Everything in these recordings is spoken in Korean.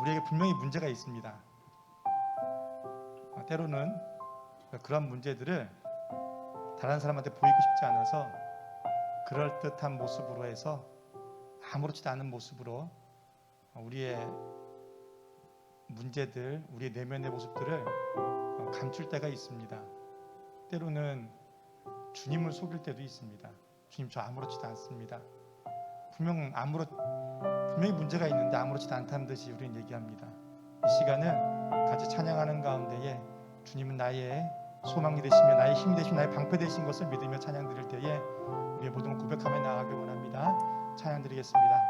우리에게 분명히 문제가 있습니다. 어, 때로는 그런 문제들을 다른 사람한테 보이고 싶지 않아서 그럴 듯한 모습으로 해서 아무렇지도 않은 모습으로 우리의 문제들, 우리의 내면의 모습들을 어, 감출 때가 있습니다. 때로는 주님을 속일 때도 있습니다. 주님 저 아무렇지도 않습니다. 분명 아무렇 분명히 문제가 있는데 아무렇지도 않다는 듯이 우리는 얘기합니다. 이 시간은 같이 찬양하는 가운데에 주님은 나의 소망이 되시며 나의 힘이 되시며 나의 방패 되신 것을 믿으며 찬양 드릴 때에 우리의 모든 고백하며 나아가길 원합니다. 찬양 드리겠습니다.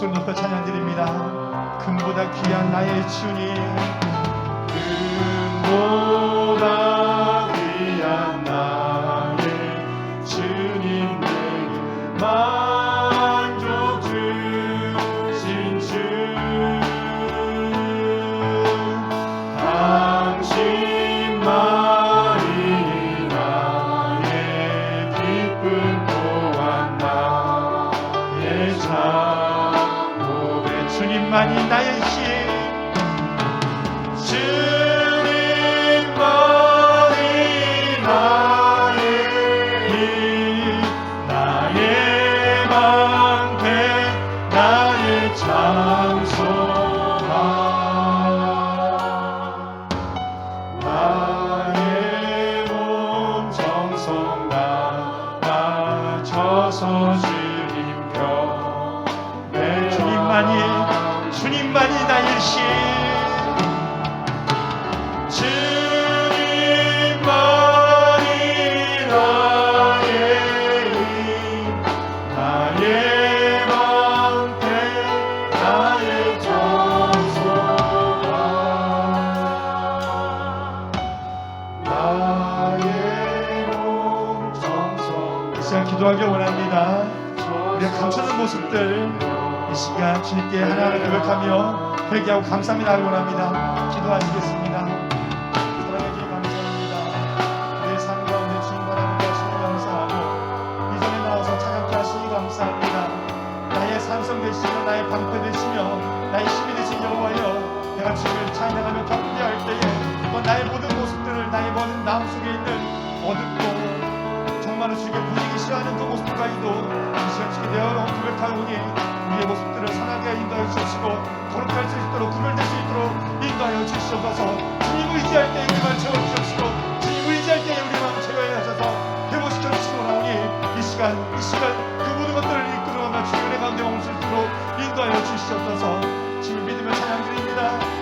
목소리 높여 찬양 드립니다. 금보다 귀한 나의 주님 기도하기 원합니다. 우리가 감추는 모습들 이 시간 주님께 하나님을 고백하며 회개하고 감사합니다 하기 원합니다. 기도하시겠습니다. 산성 되시며 나의 방패 되시며 나의 힘이 되신 여호와여 내가 주님을 찬양하며 경배할 때에 또 나의 모든 모습들을 나의 모든 마음 속에 있는 어둡고 정말로 주님께 보이기 싫어하는 그 모습까지도 이 시간 주께 내어 고백하오니 우리의 모습들을 선하게 인도하여 주시고 거룩할 수 있도록 구별될 수 있도록 인도하여 주시옵소서. 주님 의지할 때 우리만 채워주시옵시고 주님 의지할 때 우리 마음 채워야 하셔서 회복시켜 주시고 나오니 이 시간 이 시간 그 모든 것들을 이끌어가며 주의 은혜 가운데 멈출도록 인도하여 주시옵소서. 주님 믿으며 찬양 드립니다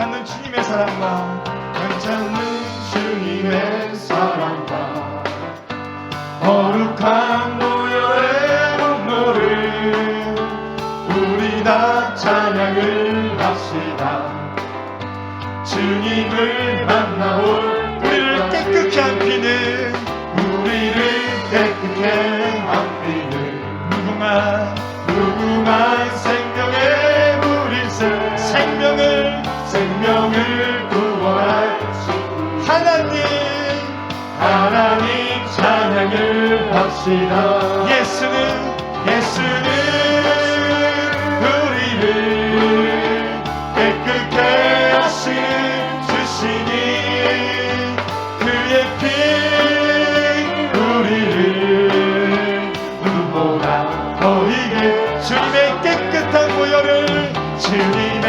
않는 주님의 사랑과 않는 주님의 사랑과 거룩한 노여의 눈물을 우리 다 찬양을 합시다. 주님을 만나올 우리를 깨끗게 한 피는 우리를 깨끗게 한 피는 무궁한 무궁한 합시다. 예수는 예수는 우리를 깨끗게 하시는 주시니 그의 피 우리를 눈보다 더이게 주님의 깨끗한 모여를 주님의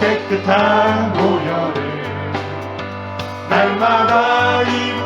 깨끗한 모여를 날마다 입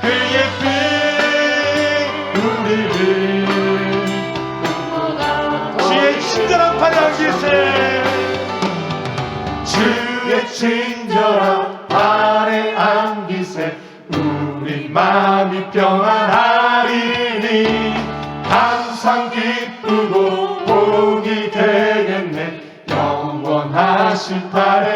그의 피 우리를 주의 친절한 안기세 주의 친절한 발에 안기세 우리 마음이 평안하리니 항상 기쁘고 복이 되겠네. 영원하신 발에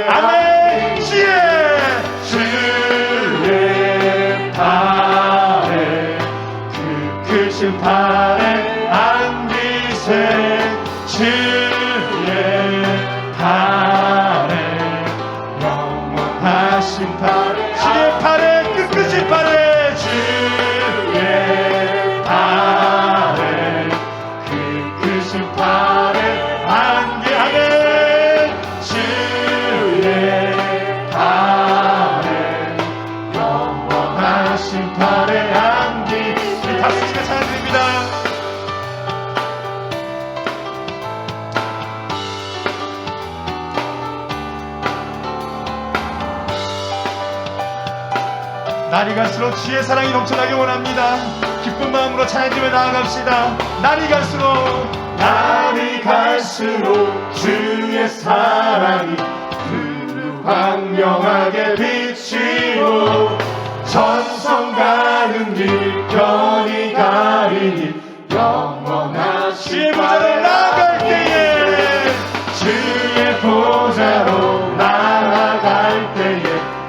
원합니다. 기쁜 마음으로 찬양드리며 나아갑시다. 날이 갈수록 날이 갈수록 주의 사랑이 그 광명하게 비치고 전성 가는 길 편히 가리니 영원하신 보좌로 나아갈 때에 주의 보좌로 나아갈 때에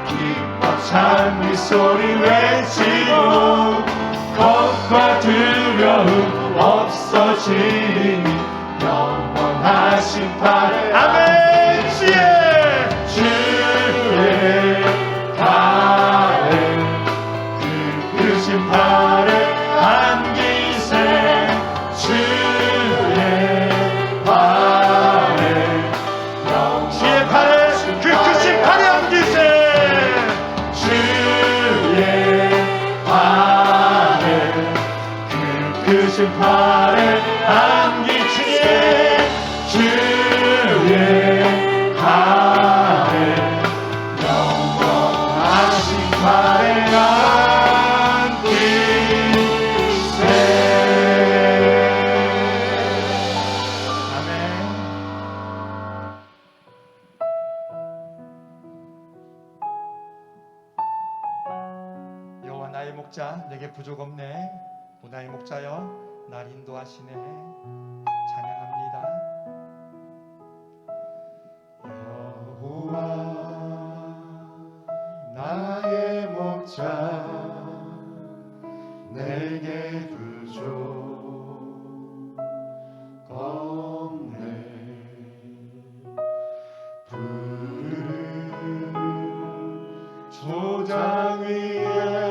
기뻐 찬미 소리 외치 영 내게 부족 없네. 오 나의 목자여 날 인도하시네. 찬양합니다. 여호와 나의 목자 내게 부족 없네. 푸른 조장 위에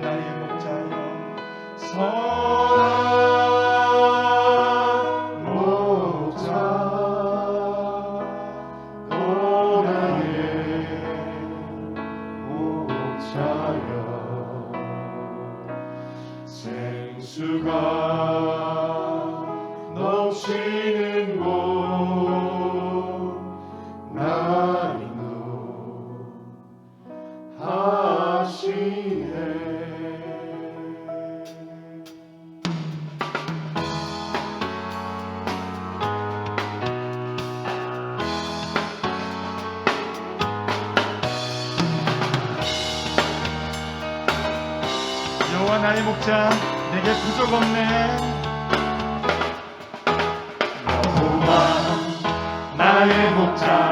나의 목자여 선 나의 목자 내게 부족 없네. 나의 목자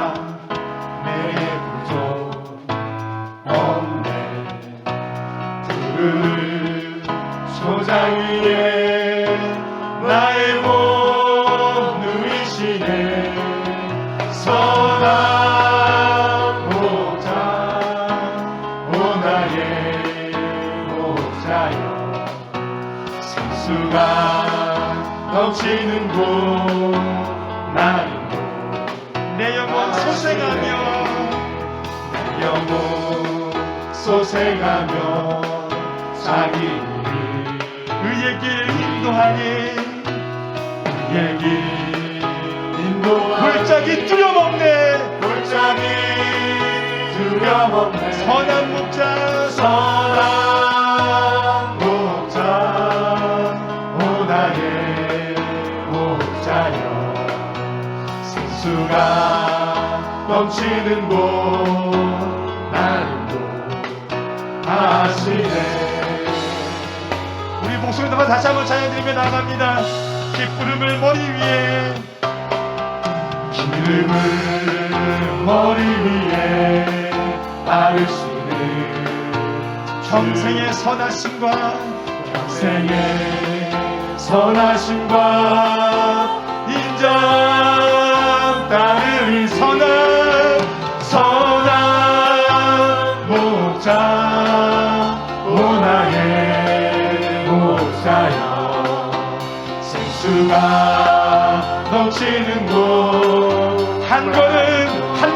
생수가 넘치는 곳. 나는 내 영혼 소생하며 영혼 소생하며 자기 의의 길 인도하니 얘기 인도하니. 골짜기 두려움없네. 골짜기 두려움 없네. 선한 목자 선한 넘치는 곳 나름도 하시네. 우리 목소리 담아 다시 한번 찬양드리며 나갑니다. 기쁘름을 머리 위에 기름을 머리 위에 바르시는 평생의 선하심과 평생의 선하심과 인정 따르리 선한 생수가 넘치는 곳. 한 걸음 한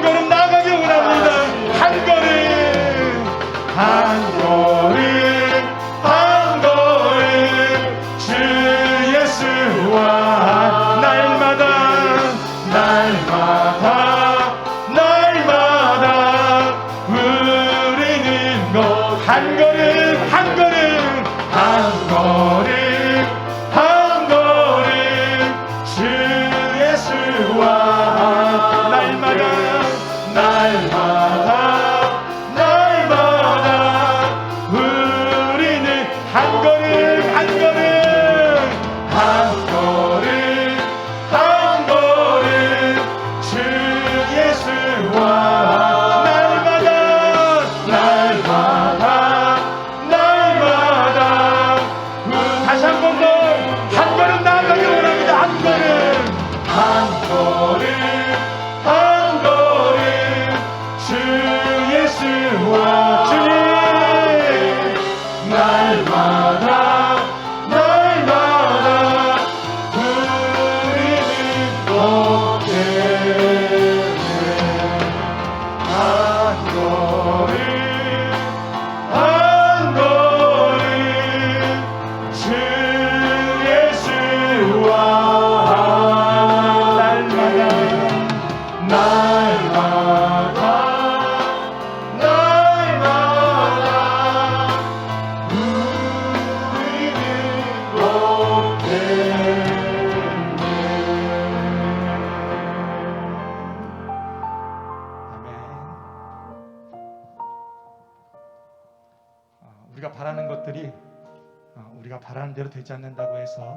우리가 바라는 대로 되지 않는다고 해서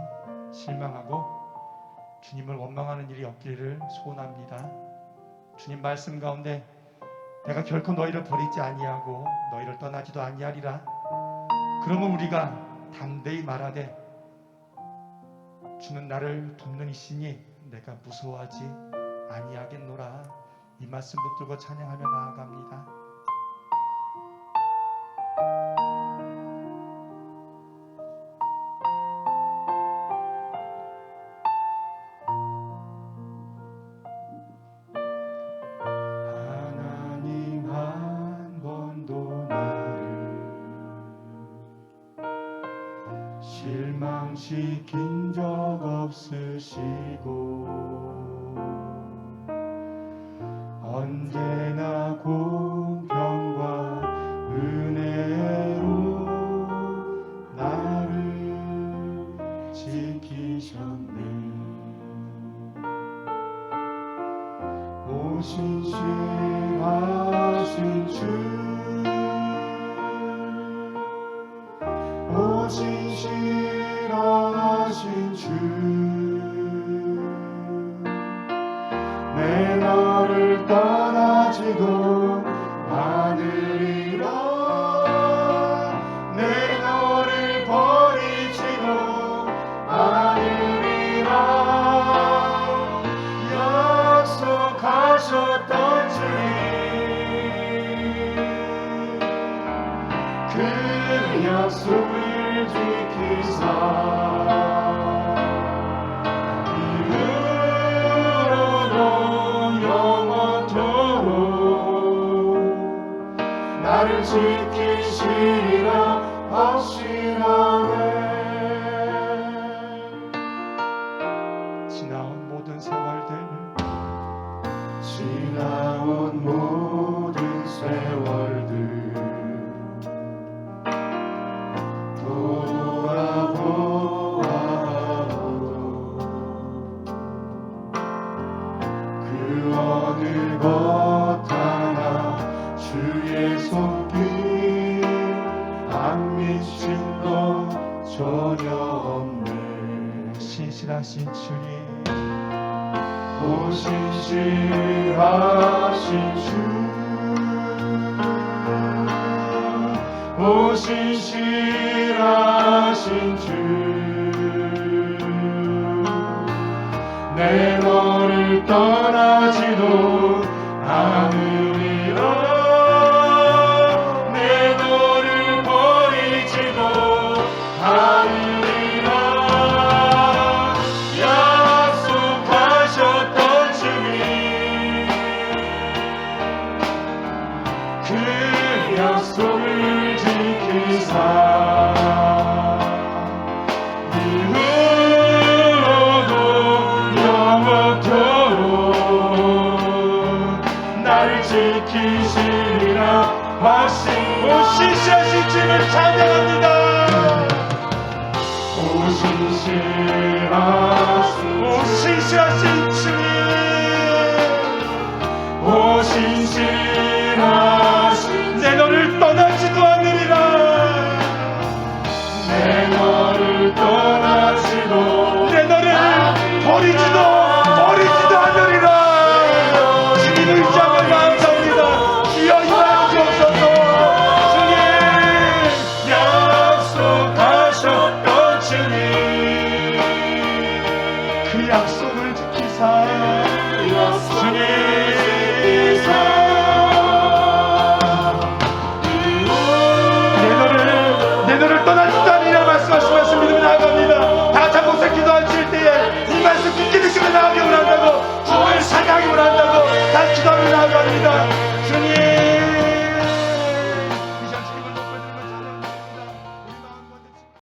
실망하고 주님을 원망하는 일이 없기를 소원합니다. 주님 말씀 가운데 내가 결코 너희를 버리지 아니하고 너희를 떠나지도 아니하리라. 그러면 우리가 담대히 말하되 주는 나를 돕는 이시니 내가 무서워하지 아니하겠노라. 이 말씀 붙들고 찬양하며 나아갑니다. 시킨 적 없으시고 언제 떠나지도 나를 지키시리라 확신하네 하신 주님. 오신실하신 주. 오신실 지키시리라. 확신 주님을 찬양합니다. 오신실하신 오신실하신